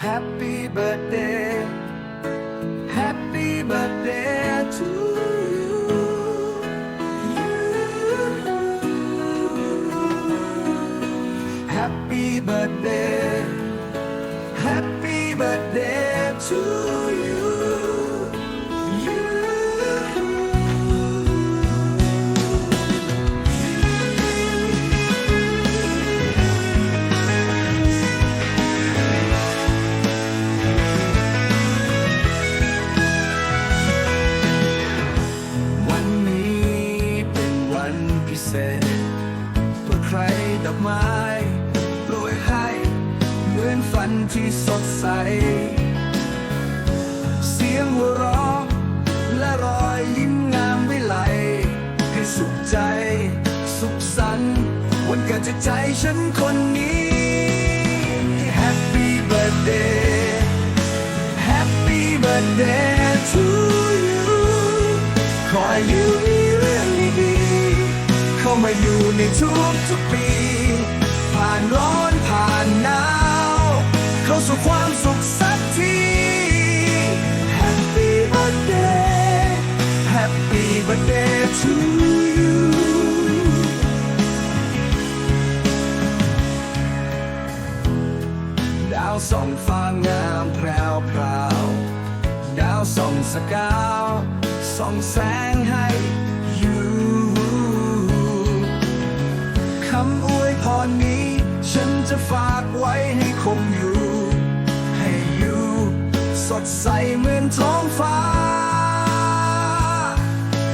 Happy birthday. Happy birthday to you. Happy birthday เศษเพื่อใครดอกไม้โปรยให้ เหมือนฝันที่สดใส เสียงหัวเราะและรอยยิ้มงามไม่ไหลให้สุขใจ สุขสันต์วันเกิดจากใจฉันคนนี้ Happy birthday Happy birthday to you ขอให้อ มาอยู่ในทุกทุกๆปี ผ่านร้อนผ่านหนาว เข้าสู่ความสุขสักที Happy birthday Happy birthday to you ดาวส่องฟ้างามแพรวพราว ดาวส่องสกาวส่องแสงให้ำอวยพรนี้ ฉันจะฝากไว้ให้คงอยู่ ให้อยู่ สดใสเหมือนท้องฟ้า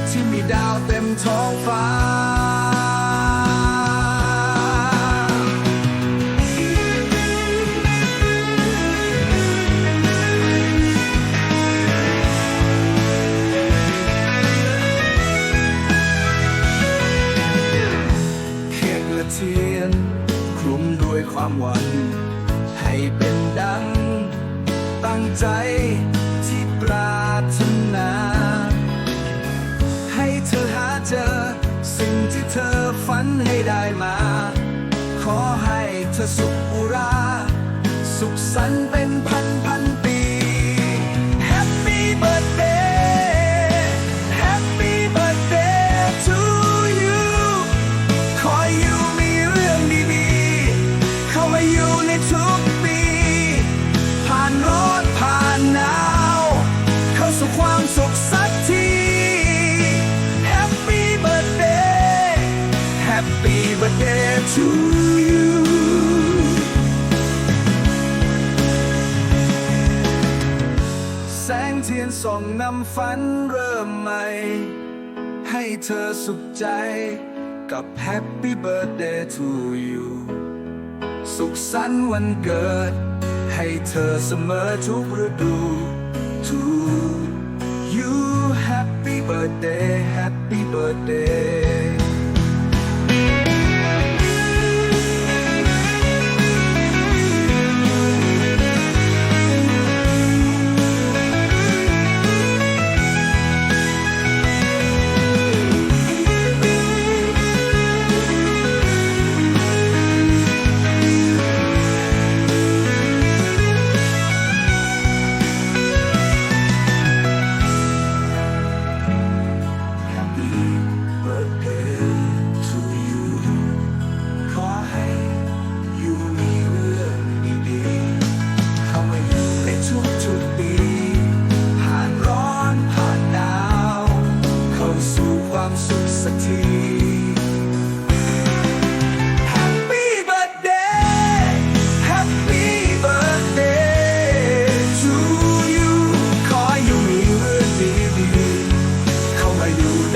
ที่มีดาวเต็มท้องฟ้า เทียน คลุมด้วยความหวังให้เป็นดัง ตั้งใจที่ปรารถนา ให้เธอหาเจอ สิ่งที่เธอฝันให้ได้มา ขอให้เธอสุขอุรา สุขสันต์เป็นพันพัน ฝันเริ่มใหม่ ให้เธอสุขใจกับ Happy Birthday to you สุขสันต์วันเกิด ให้เธอเสมอทุกฤดู to you Happy Birthday Happy Birthday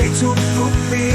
ในทุกๆปี